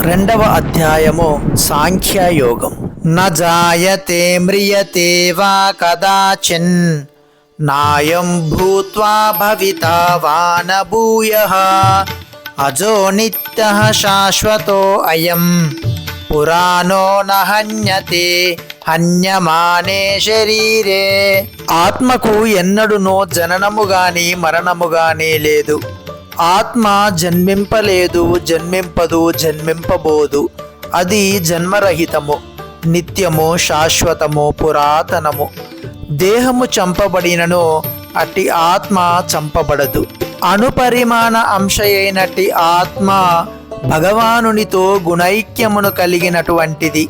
రెండవ అధ్యాయము సాంఖ్యయోగం. నజాయతే మ్రియతే వా కదాచిన్. నాయం భూత్వా భవిత వాన భూయ అజో నిత్య శాశ్వతో అయం. పురాణో నహన్యతే హన్యమానే శరీరే. ఆత్మకు ఎన్నడునో జననము గాని మరణము గాని లేదు. ఆత్మ జన్మింపలేదు జన్మింపదు జన్మింపబోదు. అది జన్మరహితము నిత్యము శాశ్వతము పురాతనము. దేహము చంపబడినను అట్టి ఆత్మ చంపబడదు. అణుపరిమాణ అంశయైనటి ఆత్మ భగవానునితో గుణైక్యమును కలిగినటువంటిది.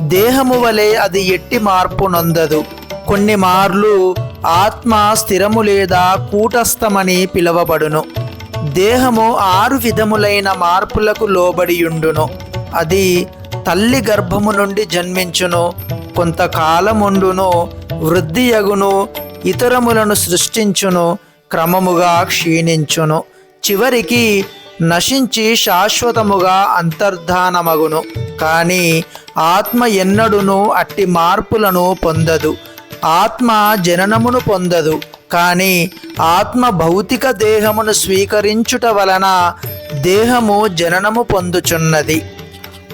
దేహము వలె అది ఎట్టి మార్పు నొందదు. కొన్ని మార్లు ఆత్మ స్థిరము లేదా కూటస్థమని పిలువబడును. దేహము ఆరు విధములైన మార్పులకు లోబడియుండును. అది తల్లి గర్భము నుండి జన్మించును కొంతకాలముండును వృద్ధియగును ఇతరములను సృష్టించును క్రమముగా క్షీణించును. చివరికి నశించి శాశ్వతముగా అంతర్ధానమగును. కానీ ఆత్మ ఎన్నడును అట్టి మార్పులను పొందదు. ఆత్మ జననమును పొందదు. కానీ ఆత్మ భౌతిక దేహమును స్వీకరించుట వలన దేహము జననము పొందుచున్నది.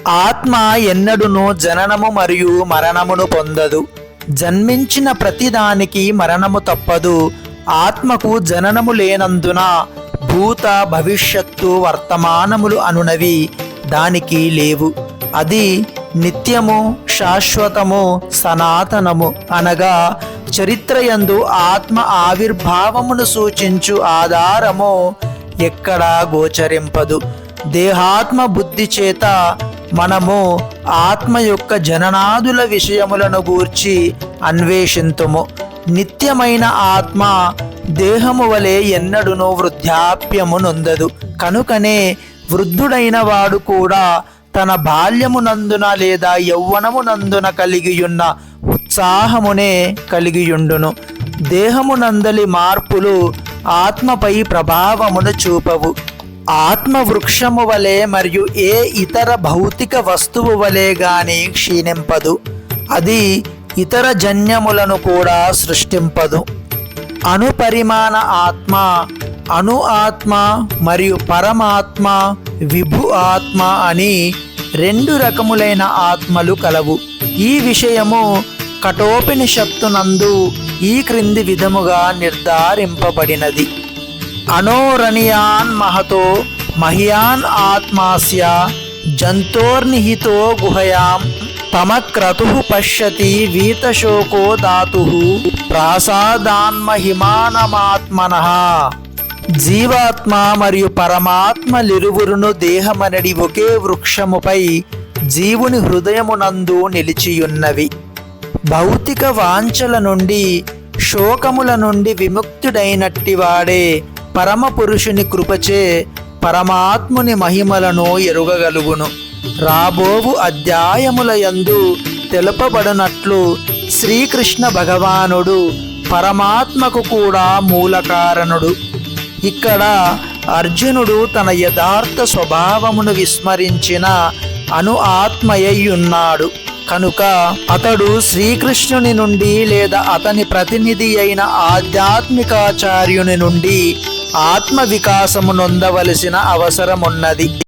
ఆత్మ ఎన్నడును జననము మరియు మరణమును పొందదు. జన్మించిన ప్రతిదానికి మరణము తప్పదు. ఆత్మకు జననము లేనందున భూత భవిష్యత్తు వర్తమానములు అనునవి దానికి లేవు. అది నిత్యము శాశ్వతము సనాతనము అనగా చరిత్రయందు ఆత్మ ఆవిర్భావమును సూచించు ఆధారము ఎక్కడా గోచరింపదు. దేహాత్మ బుద్ధి చేత మనము ఆత్మ యొక్క జననాదుల విషయములను గూర్చి అన్వేషింతుము. నిత్యమైన ఆత్మ దేహము వలె ఎన్నడునో వృద్ధాప్యము నొందదు. కనుకనే వృద్ధుడైన వాడు కూడా తన బాల్యమునందున లేదా యౌవనమునందున కలిగియున్న ఉత్సాహమునే కలిగియుండును. దేహమునందలి మార్పులు ఆత్మపై ప్రభావమును చూపవు. ఆత్మ వృక్షము వలె మరియు ఏ ఇతర భౌతిక వస్తువు వలె గాని క్షీణింపదు. అది ఇతర జన్యములను కూడా సృష్టింపదు. అణుపరిమాణ ఆత్మ అణు ఆత్మ మరియు పరమాత్మ విభు ఆత్మ అని రెండు రకములైన ఆత్మలు కలవు. ఈ విషయము కఠోపనిషత్తునందు ఈ క్రింది విధముగా నిర్ధారింపబడినది. అనోరణియాన్ మహతో మహియాన్ ఆత్మాస్య జంతోర్నిహితో గుహయాం తమక్రతు పశ్యతి వీతశోకో దాతు ప్రాసాదాన్మహిమానమాత్మన. జీవాత్మ మరియు పరమాత్మలిరువురును దేహమనడి ఒకే వృక్షముపై జీవుని హృదయమునందు నిలిచియున్నవి. భౌతిక వాంఛల నుండి శోకముల నుండి విముక్తుడైనట్టి వాడే పరమ పురుషుని కృపచే పరమాత్ముని మహిమలను ఎరుగగలుగును. రాబోవు అధ్యాయముల యందు తెలుపబడినట్లు శ్రీకృష్ణ భగవానుడు పరమాత్మకు కూడా మూలకారణుడు. ఇక్కడ అర్జునుడు తన యథార్థ స్వభావమును విస్మరించిన అను ఆత్మయ్యున్నాడు కనుక అతడు శ్రీకృష్ణుని నుండి లేదా అతని ప్రతినిధి అయిన ఆధ్యాత్మికాచార్యుని నుండి ఆత్మ వికాసము నొందవలసిన అవసరమున్నది.